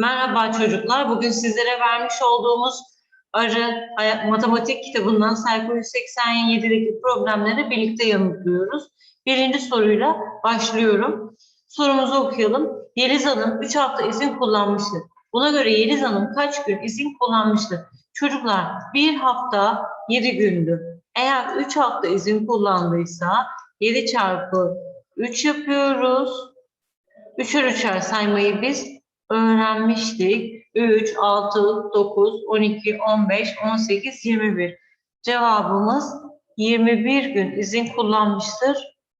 Merhaba çocuklar. Bugün sizlere vermiş olduğumuz arı matematik kitabından sayfa 187'deki problemleri birlikte yanıtlıyoruz. Birinci soruyla başlıyorum. Sorumuzu okuyalım. Yeliz Hanım 3 hafta izin kullanmıştır. Buna göre Yeliz Hanım kaç gün izin kullanmıştır? Çocuklar bir hafta 7 gündü. Eğer 3 hafta izin kullandıysa 7 çarpı 3 yapıyoruz. Üçer üçer saymayı biz öğrenmiştik. 3, 6, 9, 12, 15, 18, 21. Cevabımız 21 gün izin kullanmıştır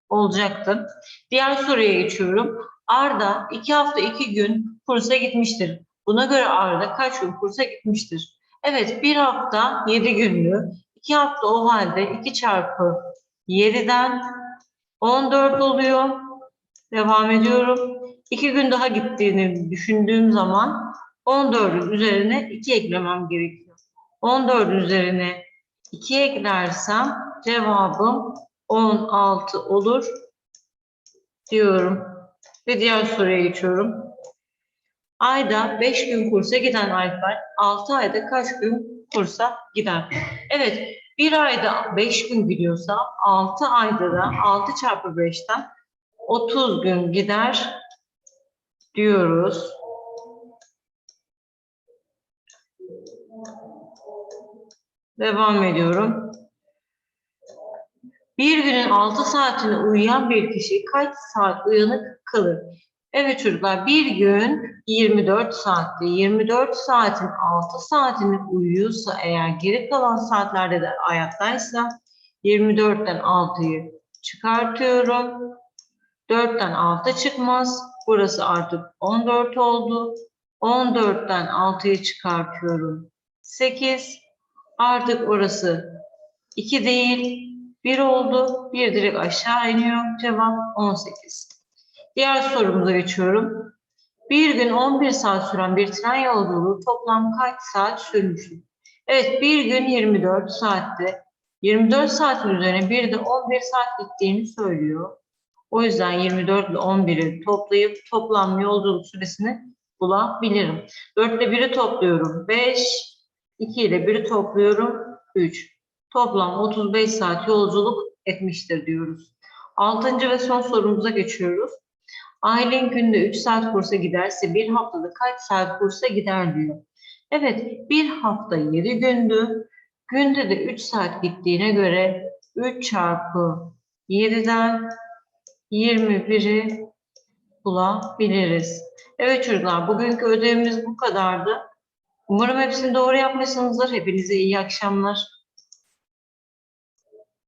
olacaktı. Diğer soruya geçiyorum. Arda 2 hafta 2 gün kursa gitmiştir. Buna göre Arda kaç gün kursa gitmiştir? Evet bir hafta 7 gündü. 2 hafta o halde 2 çarpı 7'den 14 oluyor. Devam ediyorum. 2 gün daha gittiğini düşündüğüm zaman 14'ün üzerine 2 eklemem gerekiyor. 14'ün üzerine 2 eklersem cevabım 16 olur diyorum. Ve diğer soruya geçiyorum. Ayda 5 gün kursa giden Alper 6 ayda kaç gün kursa gider? Evet bir ayda 5 gün gidiyorsa 6 ayda da 6 çarpı 5'ten 30 gün gider diyoruz. Devam ediyorum. Bir günün 6 saatini uyuyan bir kişi kaç saat uyanık kalır? Evet çocuklar bir gün 24 saatte 24 saatin 6 saatini uyuyorsa eğer geri kalan saatlerde de ayaktaysa 24'ten 6'yı çıkartıyorum. 4'ten 6 çıkmaz. Burası artık 14 oldu. 14'ten 6'yı çıkartıyorum. 8. Artık orası 2 değil. 1 oldu. 1 direkt aşağı iniyor. Cevap 18. Diğer sorumuza geçiyorum. Bir gün 11 saat süren bir tren yolculuğu toplam kaç saat sürmüştür? Evet bir gün 24 saatte. 24 saatin üzerine bir de 11 saat gittiğini söylüyor. O yüzden 24 ile 11'i toplayıp toplam yolculuk süresini bulabilirim. 4 ile 1'i topluyorum 5, 2 ile 1'i topluyorum 3. Toplam 35 saat yolculuk etmiştir diyoruz. Altıncı ve son sorumuza geçiyoruz. Aylin günde 3 saat kursa giderse bir haftada kaç saat kursa gider diyor. Evet bir hafta 7 gündü. Günde de 3 saat gittiğine göre 3 çarpı 7'den 21'i bulabiliriz. Evet çocuklar bugünkü ödevimiz bu kadardı. Umarım hepsini doğru yapmışsınızdır. Hepinize iyi akşamlar.